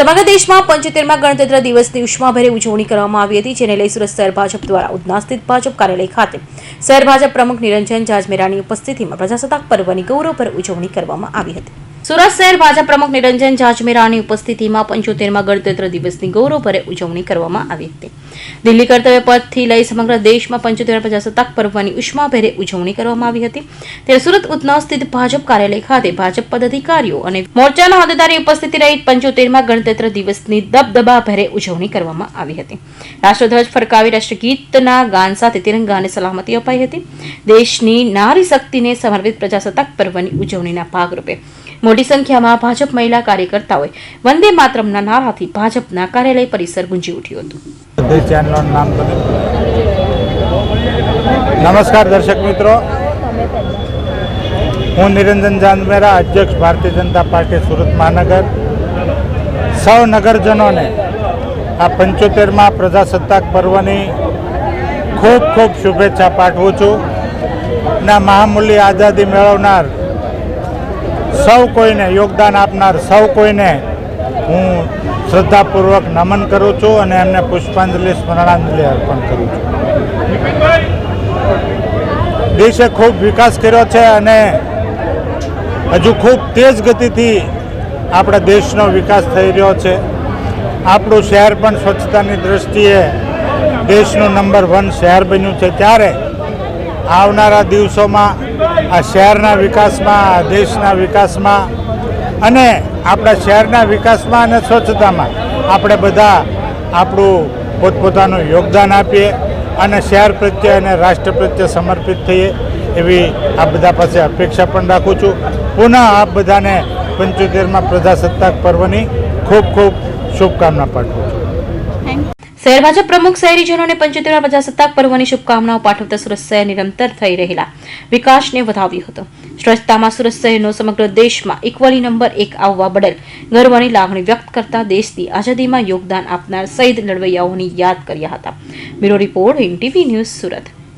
સમગ્ર દેશમાં પંચોતેરમાં ગણતંત્ર દિવસની ઉષ્માભેરે ઉજવણી કરવામાં આવી હતી, જેને લઈ સુરત શહેર ભાજપ દ્વારા ઉધના સ્થિત ભાજપ કાર્યાલય ખાતે શહેર ભાજપ પ્રમુખ નિરંજન જાજમેરાની ઉપસ્થિતિમાં પ્રજાસત્તાક પર્વની ગૌરવભર ઉજવણી કરવામાં આવી હતી. સુરત શહેર ભાજપ પ્રમુખ નિરંજન જાજમેરાની ઉપસ્થિતિમાં પંચોતેરમાં ગણતંત્ર દિવસની ગૌરવભરે ઉજવણી કરવામાં આવી હતી. દિલ્હી કર્તવ્ય પદથી લઈ સમગ્ર દેશમાં પંચોતેર પ્રજાસત્તાક પર્વની ઉષ્માભેરે ઉજવણી કરવામાં આવી હતી. ત્યારે સુરત ઉધના સ્થિત ભાજપ કાર્યાલય ખાતે ભાજપ પદાધિકારીઓ અને મોરચાના હોદ્દેદારી ઉપસ્થિતિ રહી પંચોતેરમાં ગણતંત્ર દિવસની દબદબાભેરે ઉજવણી કરવામાં આવી હતી. રાષ્ટ્રધ્વજ ફરકાવી રાષ્ટ્રગીતના ગાન સાથે તિરંગાને સલામતી અપાઈ હતી. દેશની નારી શક્તિને સમર્પિત પ્રજાસત્તાક પર્વની ઉજવણીના ભાગરૂપે મોટી સંખ્યામાં ભાજપ મહિલા કાર્યકર્તાઓએ વંદે માતરમના નારાથી ભાજપના કાર્યાલય પરિસર ગુંજી ઉઠ્યું હતું. નમસ્કાર દર્શક મિત્રો. હું નિરંજન જાનમેરા, અધ્યક્ષ ભારતીય જનતા પાર્ટી સુરત મહાનગર. સૌ નગરજનોને આ પંચોતેરમાં પ્રજાસત્તાક પર્વની ખૂબ ખૂબ શુભેચ્છા પાઠવું છું. અને મહામૂલ્ય આઝાદી મેળવનાર સૌ કોઈને યોગદાન આપનાર સૌ કોઈને હું શ્રદ્ધાપૂર્વક નમન કરું છું અને એમને પુષ્પાંજલિ, સ્મરણાંજલિ અર્પણ કરું છું. દેશે ખૂબ વિકાસ કર્યો છે અને હજુ ખૂબ તેજ ગતિથી આપણા દેશનો વિકાસ થઈ રહ્યો છે. આપણું શહેર પણ સ્વચ્છતાની દ્રષ્ટિએ દેશનું નંબર વન શહેર બન્યું છે. ત્યારે આવનારા દિવસોમાં, આ શહેરના વિકાસમાં દેશના વિકાસમાં અને આપણા શહેરના વિકાસમાં અને સ્વચ્છતામાં આપણે બધા આપણું પોતપોતાનું યોગદાન આપીએ અને શહેર પ્રત્યે અને રાષ્ટ્ર પ્રત્યે સમર્પિત થઈએ એવી આપ બધા પાસે અપેક્ષા પણ રાખું છું. પુનઃ આપ બધાને પંચોતેરમાં પ્રજાસત્તાક પર્વની ખૂબ ખૂબ શુભકામના પાઠવું છું. શહેર ભાજપ પ્રમુખ શહેરીજનોને પંચોતેર પ્રજાસત્તાક પર્વની શુભકામનાઓ પાઠવતા સુરત શહેર નિરંતર થઈ રહેલા વિકાસને વધાવ્યો હતો. સ્વચ્છતામાં સુરત શહેરનો સમગ્ર દેશમાં ઇક્વલી નંબર એક આવવા બદલ ગર્વની લાગણી વ્યક્ત કરતા દેશની આઝાદીમાં યોગદાન આપનાર શહીદ લડવૈયાઓની યાદ કર્યા હતા. Bureau report in TV news Surat.